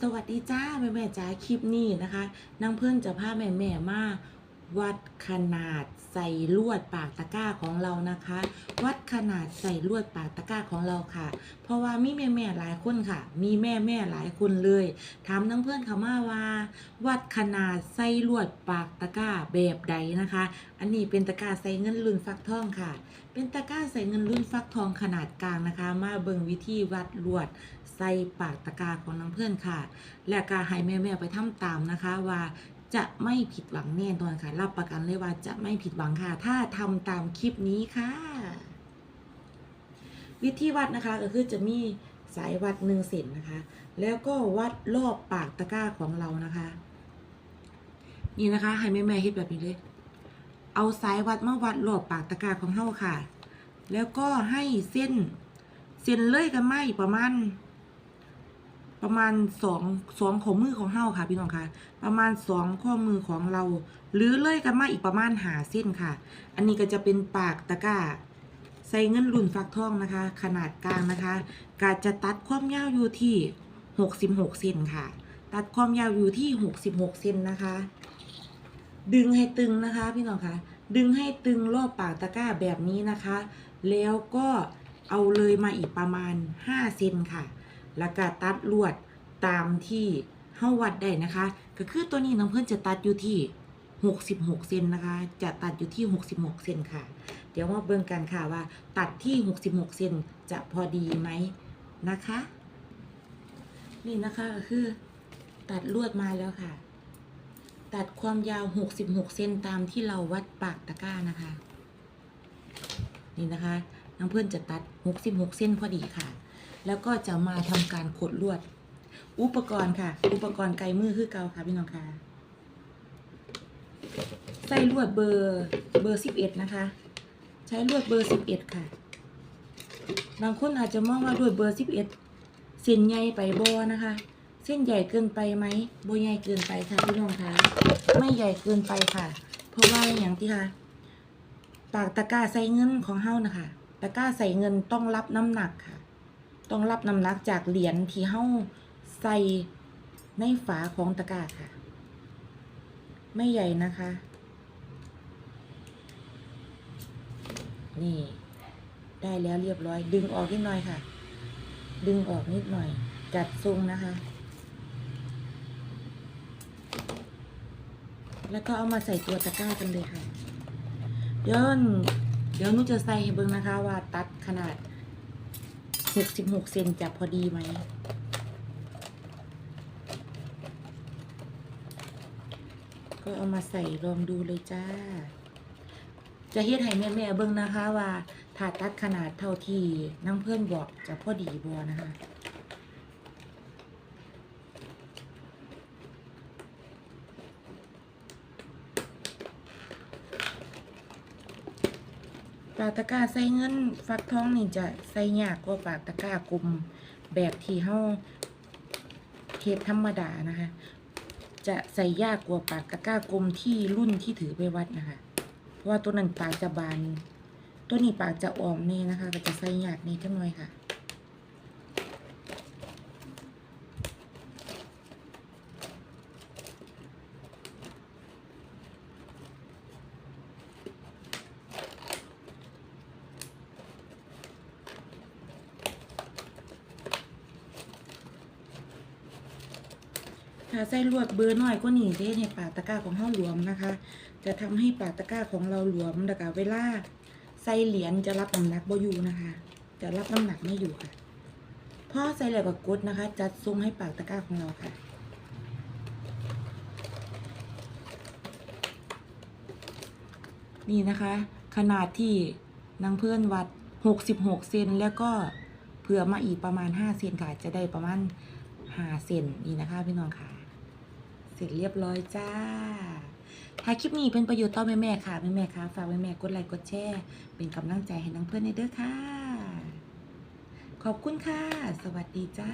สวัสดีจ้าแม่แม่จ้าคลิปนี้นะคะนางเพื่อนจะพาแม่แม่มา วัดขนาดใส่ลวดปากตะกร้าของเรานะคะ วัดขนาดใส่ลวดปากตะกร้าของเราค่ะ เพราะว่ามีแม่แม่หลายคนค่ะ มีแม่แม่หลายคนเลยถามนางเพื่อนเขามาว่า วัดขนาดใส่ลวดปากตะกร้าแบบใดนะคะ อันนี้เป็นตะกร้าใส่เงินรุ่นฟักทองค่ะ เป็นตะกร้าใส่เงินรุ่นฟักทองขนาดกลางนะคะ มาเบิ่งวิธีวัดลวดใส่ปากตะกร้าของน้องเพื่อนค่ะ และก็ให้แม่ๆไปทำตามนะคะว่า จะไม่ผิดหวังแน่นอนค่ะ รับประกันเลยว่าจะไม่ผิดหวังค่ะ ถ้าทำตามคลิปนี้ค่ะ วิธีวัดนะคะก็คือจะมีสายวัดหนึ่งเซนนะคะ แล้วก็วัดรอบปากตะกร้าของเรานะคะ นี่นะคะ ให้แม่ๆเฮ็ดแบบนี้เลย เอาสายวัดมาวัดรอบปากตะกร้าของเฮาค่ะ แล้วก็ให้เส้น เส้นเลื่อยกันไหมประมาณ ประมาณสองสองข้อมือของเฮาค่ะพี่น้องค่ะประมาณสองข้อมือของเรา หรือเลื่อยกันมาอีกประมาณหาเส้นค่ะ อันนี้ก็จะเป็นปากตะกร้าใส่เงินรุ่นฟักทองนะคะ ขนาดกลางนะคะกาจะตัดความยาวอยู่ที่66เซนค่ะ ตัดความยาวอยู่ที่66เซนนะคะ ดึงให้ตึงนะคะพี่น้องคะดึงให้ตึงรอบปากตะกร้าแบบนี้นะคะ แล้วก็เอาเลยมาอีกประมาณ5เซนค่ะ แล้วก็ตัดลวดตามที่เฮาวัดได้นะคะ ก็คือตัวนี้น้องเพื่อนจะตัดอยู่ที่ 66 เซนนะคะ จะตัดอยู่ที่ 66 เซนค่ะ เดี๋ยวมาเบิ่งกันค่ะว่า ตัดที่ 66 เซนจะพอดีไหมนะคะ นี่นะคะก็คือ ตัดลวดมาแล้วค่ะ ตัดความยาว 66 เซนตามที่เราวัดปากตะกร้านะคะ นี่นะคะน้องเพื่อนจะตัด 66 เส้นพอดีค่ะ แล้วก็จะมาทำการขดลวด อุปกรณ์ค่ะ อุปกรณ์ไกลมือคือเกาค่ะพี่น้องค่ะใส่ลวดเบอร์เบอร์11นะคะ ใช้ลวดเบอร์11ค่ะ บางคนอาจจะมองว่าลวดเบอร์11เอ็ดเส้นใหญ่ไปบอนะคะ เส้นใหญ่เกินไปไหมโบใหญ่เกินไปค่ะพี่น้องคะไม่ใหญ่เกินไปค่ะ เพราะว่าอย่างที่ค่ะปากตะกร้าใส่เงินของเฮานะคะ ตะกร้าใส่เงินต้องรับน้ำหนักค่ะ ต้องรับน้ำหนักจากเหรียญที่เฮาใส่ในฝาของตะกร้าค่ะ ไม่ใหญ่นะคะ นี่ ได้แล้วเรียบร้อย ดึงออกนิดหน่อยค่ะ ดึงออกนิดหน่อย จัดทรงนะคะ แล้วก็เอามาใส่ตัวตะกร้ากันเลยค่ะ เดี๋ยวเดี๋ยวนุจะใส่ให้เบิ่งนะคะว่าตัดขนาด หกสิบหกเซนจะพอดีไหม ก็เอามาใส่ลองดูเลยจ้า จะเฮ็ดให้แม่แม่เบิ่งนะคะว่าถ้าตัดขนาดเท่าที่น้องเพื่อนบอกจะพอดีบัวนะคะากตะกร้าใส่เงินฟักทองนี่จะใส่ยากกว่าปากตะกร้ากลมแบบที่เฮาเฮ็ดธรรมดานะคะ จะใส่ยากกว่าปากตะกร้ากลมที่รุ่นที่ถือไปวัดนะคะ เพราะว่าตัวนั้นปากจะบาน ตัวนี้ปากจะอ่อมนี่นะคะ ก็จะใส่ยากนี่จังหน่อยค่ะ ถ้าใส่ลวดเบอร์น้อยก็หนีจะเฮ็ดให้ปากตะกร้าของเฮาหลวมนะคะ จะทำให้ปากตะกร้าของเราหลวมแล้วก็เวลาใส่เหรียญจะรับน้ำหนักบ่อยู่นะคะ จะรับน้ำหนักไม่อยู่ค่ะพอใส่แล้วก็กดนะคะ จัดทรงให้ปากตะกร้าของเราค่ะนี่นะคะ ขนาดที่นางเพื่อนวัด 66 เซนแล้วก็เผื่อมาอีกประมาณ 5 เซนค่ะ จะได้ประมาณ 5 เซนนี่นะคะพี่น้องค่ะ เสร็จเรียบร้อยจ้า ถ้าคลิปนี้เป็นประโยชน์ต่อแม่แม่ๆค่ะแม่แม่ๆค่ะฝากแม่แม่ๆกดไลค์กดแชร์เป็นกำลังใจให้น้องเพื่อนในเด้อค่ะ ขอบคุณค่ะ สวัสดีจ้า